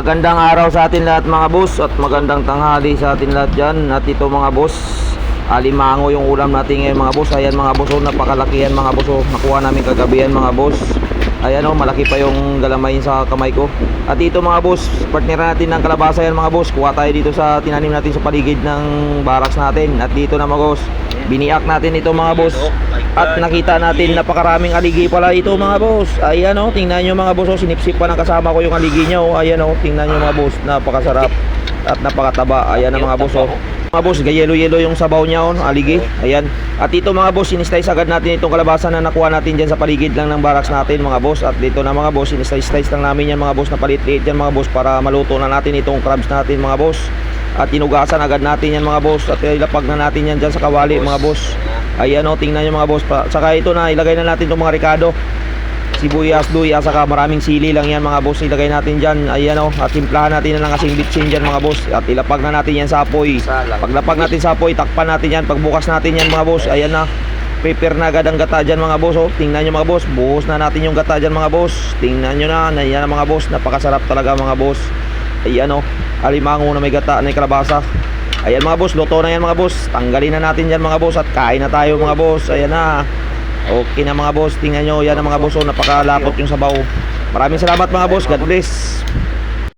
Magandang araw sa atin lahat mga boss at magandang tanghali sa atin lahat dyan. At ito mga boss Alimango yung ulam natin ngayon mga boss. Ayan mga boss oh, napakalaki yan mga boss oh. Nakuha namin kagabi yan mga boss. Ayan oh, malaki pa yung galamayin sa kamay ko. At ito mga boss, partner natin ng kalabasa yan mga boss. Kuha tayo dito sa tinanim natin sa paligid ng barracks natin. At dito na mga boss, biniak natin ito mga boss. At nakita natin napakaraming aligi pala ito mga boss. Ayan oh, tingnan nyo mga boss oh, sinipsip pa ng kasama ko yung aligi niya oh. Ayan oh, tingnan nyo mga boss, napakasarap at napakataba. Ayan na mga boss oh. Mga boss, gayelo-yelo yung sabaw niya on, aligi. Ayan. At ito mga boss, sinislice agad natin itong kalabasa na nakuha natin dyan sa paligid lang ng barracks natin mga boss. At dito na mga boss, sinislice lang namin yan mga boss. Na palit-liit yan mga boss para maluto na natin itong crabs natin mga boss. At inugasan agad natin yan mga boss at ilapag na natin yan dyan sa kawali mga boss. Ayan o, tingnan nyo mga boss. Saka ito na, ilagay na natin itong mga ricado sibuyas, luya, saka maraming sili lang yan mga boss ilagay natin dyan ayan o at timplahan natin na lang kasing bitsin dyan mga boss at ilapag na natin yan sa apoy paglapag natin sa apoy takpan natin yan pagbukas natin yan mga boss ayan na prepare na agad ang gata dyan mga boss oh. tingnan nyo mga boss buhos na natin yung gata dyan mga boss tingnan nyo na na yan mga boss napakasarap talaga mga boss ayan o alimango na may gata na kalabasa. Ayan mga boss luto na yan mga boss. Tanggalin na natin dyan mga boss at kain na tayo mga boss. Ayan na. Okay na mga boss, tingnan nyo, yan ang mga boss, oh, napakalapot yung sabaw. Maraming salamat mga boss, God bless.